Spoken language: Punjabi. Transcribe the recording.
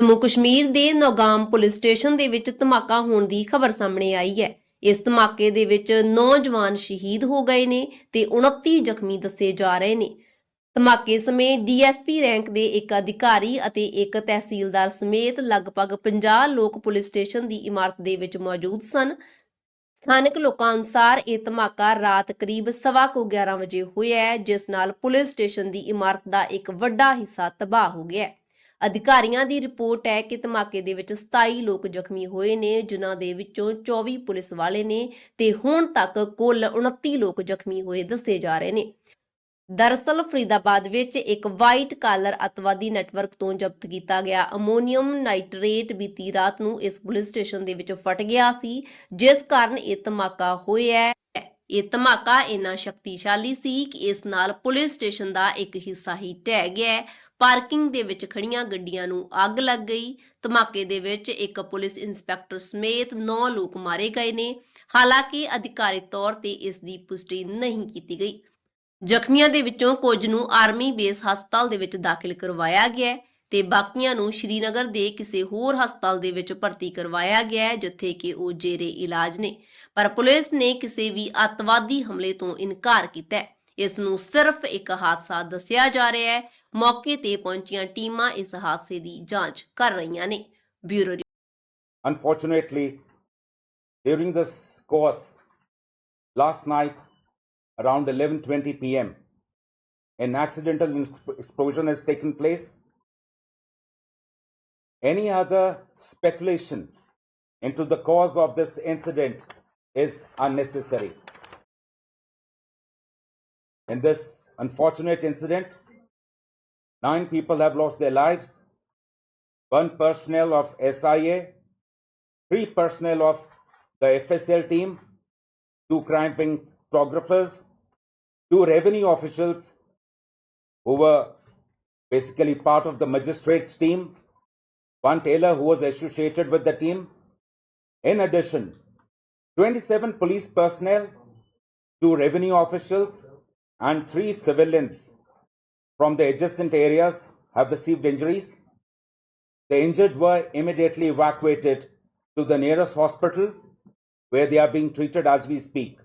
ਜੰਮੂ ਕਸ਼ਮੀਰ ਦੇ ਨੌਗਾਮ ਪੁਲਿਸ ਸਟੇਸ਼ਨ ਦੇ ਵਿੱਚ ਧਮਾਕਾ ਹੋਣ ਦੀ ਖਬਰ ਸਾਹਮਣੇ ਆਈ ਹੈ। ਇਸ ਧਮਾਕੇ ਦੇ ਵਿੱਚ ਨੌਜਵਾਨ ਸ਼ਹੀਦ ਹੋ ਗਏ ਨੇ ਤੇ 29 ਜ਼ਖਮੀ ਦੱਸੇ ਜਾ ਰਹੇ ਨੇ। ਧਮਾਕੇ ਸਮੇਂ ਡੀਐਸਪੀ ਰੈਂਕ ਦੇ ਇੱਕ ਅਧਿਕਾਰੀ ਅਤੇ ਇੱਕ ਤਹਿਸੀਲਦਾਰ ਸਮੇਤ ਲਗਭਗ 50 ਲੋਕ ਪੁਲਿਸ ਸਟੇਸ਼ਨ ਦੀ ਇਮਾਰਤ ਦੇ ਵਿੱਚ ਮੌਜੂਦ ਸਨ। ਸਥਾਨਕ ਲੋਕਾਂ ਅਨੁਸਾਰ ਇਹ ਧਮਾਕਾ ਰਾਤ ਕਰੀਬ ਸਵਾ ਕੁ 11 ਵਜੇ ਹੋਇਆ ਹੈ, ਜਿਸ ਨਾਲ ਪੁਲਿਸ ਸਟੇਸ਼ਨ ਦੀ ਇਮਾਰਤ ਦਾ ਇੱਕ ਵੱਡਾ ਹਿੱਸਾ ਤਬਾਹ ਹੋ ਗਿਆ ਹੈ। ਅਧਿਕਾਰੀਆਂ ਦੀ ਰਿਪੋਰਟ ਹੈ ਕਿ ਧਮਾਕੇ ਦੇ ਵਿੱਚ 27 ਲੋਕ ਜ਼ਖਮੀ ਹੋਏ ਨੇ, ਜਿਨ੍ਹਾਂ ਦੇ ਵਿੱਚੋਂ 24 ਪੁਲਿਸ ਵਾਲੇ ਨੇ ਤੇ ਹੁਣ ਤੱਕ ਕੁੱਲ 29 ਲੋਕ ਜ਼ਖਮੀ ਹੋਏ ਦੱਸੇ ਜਾ ਰਹੇ ਨੇ। ਦਰਅਸਲ ਫਰੀਦਾਬਾਦ ਵਿੱਚ ਇੱਕ ਵਾਈਟ ਕਾਲਰ ਅਤਵਾਦੀ ਨੈਟਵਰਕ ਤੋਂ ਜ਼ਬਤ ਕੀਤਾ ਗਿਆ। ਅਮੋਨੀਅਮ ਨਾਈਟ੍ਰੇਟ ਬੀਤੀ ਰਾਤ ਨੂੰ ਇਸ ਪੁਲਿਸ ਸਟੇਸ਼ਨ ਦੇ ਵਿੱਚ ਫਟ ਗਿਆ ਸੀ, ਜਿਸ ਕਾਰਨ ਇਹ ਧਮਾਕਾ ਹੋਇਆ। ਇਹ ਧਮਾਕਾ ਇੰਨਾ ਸ਼ਕਤੀਸ਼ਾਲੀ ਸੀ ਕਿ ਇਸ ਨਾਲ ਪੁਲਿਸ ਸਟੇਸ਼ਨ ਦਾ ਇੱਕ ਹਿੱਸਾ ਹੀ ਢਹਿ ਗਿਆ। ਪਾਰਕਿੰਗ ਦੇ ਵਿੱਚ ਖੜੀਆਂ ਗੱਡੀਆਂ ਨੂੰ ਅੱਗ ਲੱਗ ਗਈ। ਧਮਾਕੇ ਦੇ ਵਿੱਚ ਇੱਕ ਪੁਲਿਸ ਇੰਸਪੈਕਟਰ ਸਮੇਤ 9 ਲੋਕ ਮਾਰੇ ਗਏ ਨੇ। ਹਾਲਾਂਕਿ ਅਧਿਕਾਰਿਤ ਤੌਰ ਤੇ ਇਸ ਦੀ ਪੁਸ਼ਟੀ ਨਹੀਂ ਕੀਤੀ ਗਈ। ਜ਼ਖਮੀਆਂ ਦੇ ਵਿੱਚੋਂ ਕੁਝ ਨੂੰ ਆਰਮੀ ਬੇਸ ਹਸਪਤਾਲ ਦੇ ਵਿੱਚ ਦਾਖਲ ਕਰਵਾਇਆ ਗਿਆ ਹੈ ਤੇ ਬਾਕੀਆਂ ਨੂੰ ਸ਼੍ਰੀਨਗਰ ਦੇ ਕਿਸੇ ਹੋਰ ਹਸਪਤਾਲ ਦੇ ਵਿੱਚ ਭਰਤੀ ਕਰਵਾਇਆ ਗਿਆ ਹੈ, ਜਿੱਥੇ ਕਿ ਉਹ ਜੇਰੇ ਇਲਾਜ ਨੇ। ਪਰ ਪੁਲਿਸ ਨੇ ਕਿਸੇ ਵੀ ਅੱਤਵਾਦੀ ਹਮਲੇ ਤੋਂ ਇਨਕਾਰ ਕੀਤਾ ਹੈ। ਇਸ ਨੂੰ ਸਿਰਫ ਇੱਕ ਹਾਦਸਾ ਦੱਸਿਆ ਜਾ ਰਿਹਾ ਹੈ ਮੌਕੇ ਤੇ ਪਹੁੰਚੀਆਂ ਟੀਮਾਂ ਇਸ ਹਾਦਸੇ ਦੀ ਜਾਂਚ ਕਰ ਰਹੀਆਂ ਨੇ bureau Unfortunately, during this course, last night around 11:20 p.m., an accidental ins- explosion has taken place. Any other speculation into the cause of this incident is unnecessary. In this unfortunate incident, nine people have lost their lives, one personnel of SIA, three personnel of the FSL team, two crime photographers, two revenue officials who were basically part of the magistrates team, one tailor who was associated with the team. In addition, 27 police personnel, two revenue officials, and three civilians from the adjacent areas have received injuries. The injured were immediately evacuated to the nearest hospital where they are being treated as we speak.